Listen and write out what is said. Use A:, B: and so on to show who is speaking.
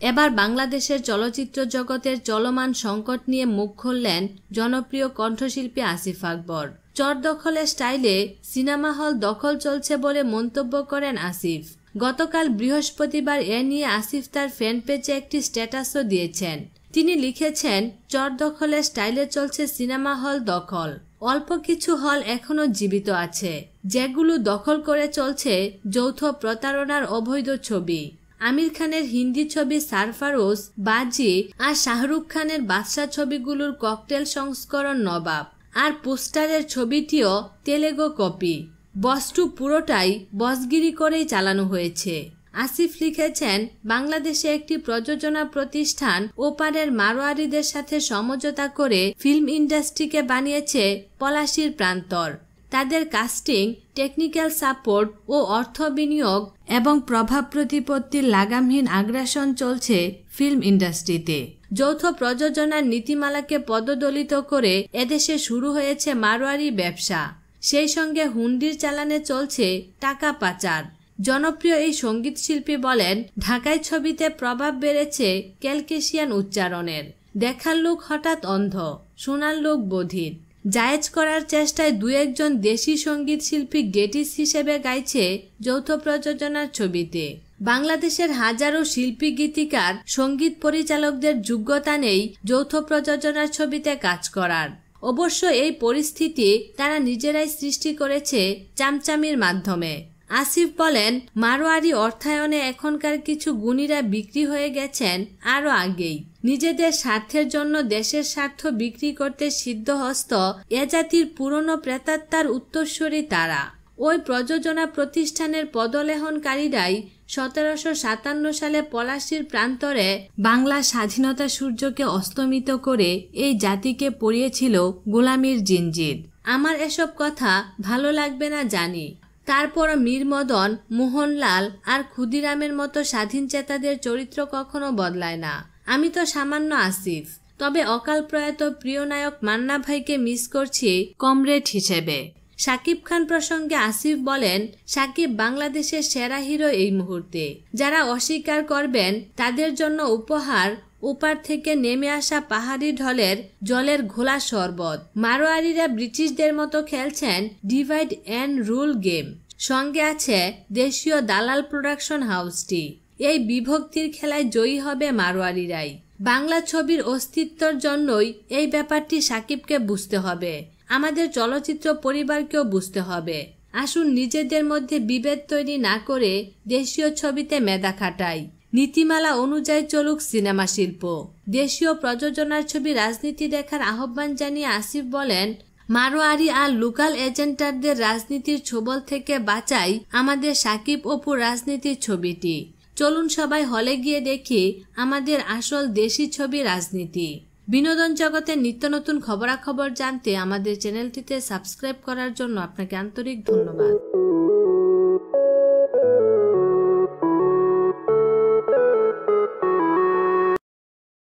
A: এবার বাংলাদেশের চলচ্চিত্র জগতের চলমান সংকট নিয়ে মুখ খুললেন জনপ্রিয় কণ্ঠশিল্পী আসিফ আকবর। চর দখলের স্টাইলে সিনেমা হল দখল চলছে বলে মন্তব্য করেন আসিফ। গতকাল বৃহস্পতিবার এ নিয়ে আসিফ তার ফ্যান পেজে একটি স্ট্যাটাসও দিয়েছেন। তিনি লিখেছেন, চর দখলের স্টাইলে চলছে সিনেমা হল দখল। অল্প কিছু হল এখনও জীবিত আছে, যেগুলো দখল করে চলছে যৌথ প্রতারণার অবৈধ ছবি। আমির খানের হিন্দি ছবি সারফারোস বাজি আর শাহরুখ খানের বাদশাহ ছবিগুলোর ককটেল সংস্করণ নবাব। আর পোস্টারের ছবিটিও তেলেগো কপি। বস্তু পুরোটাই বসগিরি করেই চালানো হয়েছে। আসিফ লিখেছেন, বাংলাদেশে একটি প্রযোজনা প্রতিষ্ঠান ওপারের মারোয়ারিদের সাথে সমঝোতা করে ফিল্ম ইন্ডাস্ট্রিকে বানিয়েছে পলাশির প্রান্তর। তাদের কাস্টিং টেকনিক্যাল সাপোর্ট ও অর্থ বিনিয়োগ এবং প্রভাব প্রতিপত্তির লাগামহীন আগ্রাসন চলছে ফিল্ম ইন্ডাস্ট্রিতে যৌথ প্রযোজনার নীতিমালাকে পদদলিত করে এদেশে শুরু হয়েছে মারোয়ারি ব্যবসা। সেই সঙ্গে হুন্ডির চালানে চলছে টাকা পাচার। জনপ্রিয় এই সংগীত শিল্পী বলেন, ঢাকায় ছবিতে প্রভাব বেড়েছে ক্যালকেশিয়ান উচ্চারণের। দেখার লোক হঠাৎ অন্ধ, শোনার লোক বধির। জায়েজ করার চেষ্টায় দু একজন দেশি সংগীত শিল্পী গেটিস হিসেবে গাইছে যৌথ প্রযোজনার ছবিতে। বাংলাদেশের হাজারো শিল্পী গীতিকার, সংগীত পরিচালকদের যোগ্যতা নেই যৌথ প্রযোজনার ছবিতে কাজ করার। অবশ্য এই পরিস্থিতি তারা নিজেরাই সৃষ্টি করেছে চামচামির মাধ্যমে। আসিফ বলেন, মারোয়ারি অর্থায়নে এখনকার কিছু গুণীরা বিক্রি হয়ে গেছেন আরও আগেই। নিজেদের স্বার্থের জন্য দেশের স্বার্থ বিক্রি করতে সিদ্ধহস্ত এ জাতির পুরনো প্রেতাত্মার উত্তরস্বরী তারা। ওই প্রযোজনা প্রতিষ্ঠানের পদলেহনকারীরাই সতেরোশো সাতান্ন সালে পলাশির প্রান্তরে বাংলা স্বাধীনতা সূর্যকে অস্তমিত করে এই জাতিকে পড়িয়েছিল গোলামির জিঞ্জির আমার এসব কথা ভালো লাগবে না জানি। তারপর মীরমদন, মোহনলাল আর ক্ষুদিরামের মতো স্বাধীন চেতাদের চরিত্র কখনো বদলায় না। আমি তো সামান্য আসিফ, তবে অকাল প্রয়াত প্রিয় নায়ক মান্না ভাইকে মিস করছি কমরেড হিসেবে। সাকিব খান প্রসঙ্গে আসিফ বলেন, সাকিব বাংলাদেশের সেরা হিরো এই মুহূর্তে। যারা অস্বীকার করবেন, তাদের জন্য উপহার ওপার থেকে নেমে আসা পাহাড়ি ঢলের জলের ঘোলা শরবত। মারোয়ারিরা ব্রিটিশদের মতো খেলছেন ডিভাইড অ্যান্ড রুল গেম সঙ্গে আছে দেশীয় দালাল প্রোডাকশন হাউসটি এই বিভক্তির খেলায় জয়ী হবে মারোয়ারিরাই বাংলা ছবির অস্তিত্বর জন্যই এই ব্যাপারটি সাকিবকে বুঝতে হবে। আমাদের চলচ্চিত্র পরিবারকেও বুঝতে হবে। আসুন নিজেদের মধ্যে বিভেদ তৈরি না করে দেশীয় ছবিতে মেধা খাটাই। নীতিমালা অনুযায়ী চলুক সিনেমা শিল্প। দেশীয় প্রযোজনার ছবি রাজনীতি দেখার আহ্বান জানিয়ে আসিফ বলেন, মারোয়ারি আর লোকাল এজেন্টারদের রাজনীতির ছবল থেকে বাঁচাই আমাদের সাকিব অপুর রাজনীতির ছবিটি। চলুন সবাই হলে গিয়ে দেখি আমাদের আসল দেশি ছবি রাজনীতি। বিনোদন জগতের নিত্য নতুন খবরাখবর জানতে আমাদের চ্যানেলটিতে সাবস্ক্রাইব করার জন্য আপনাকে আন্তরিক ধন্যবাদ।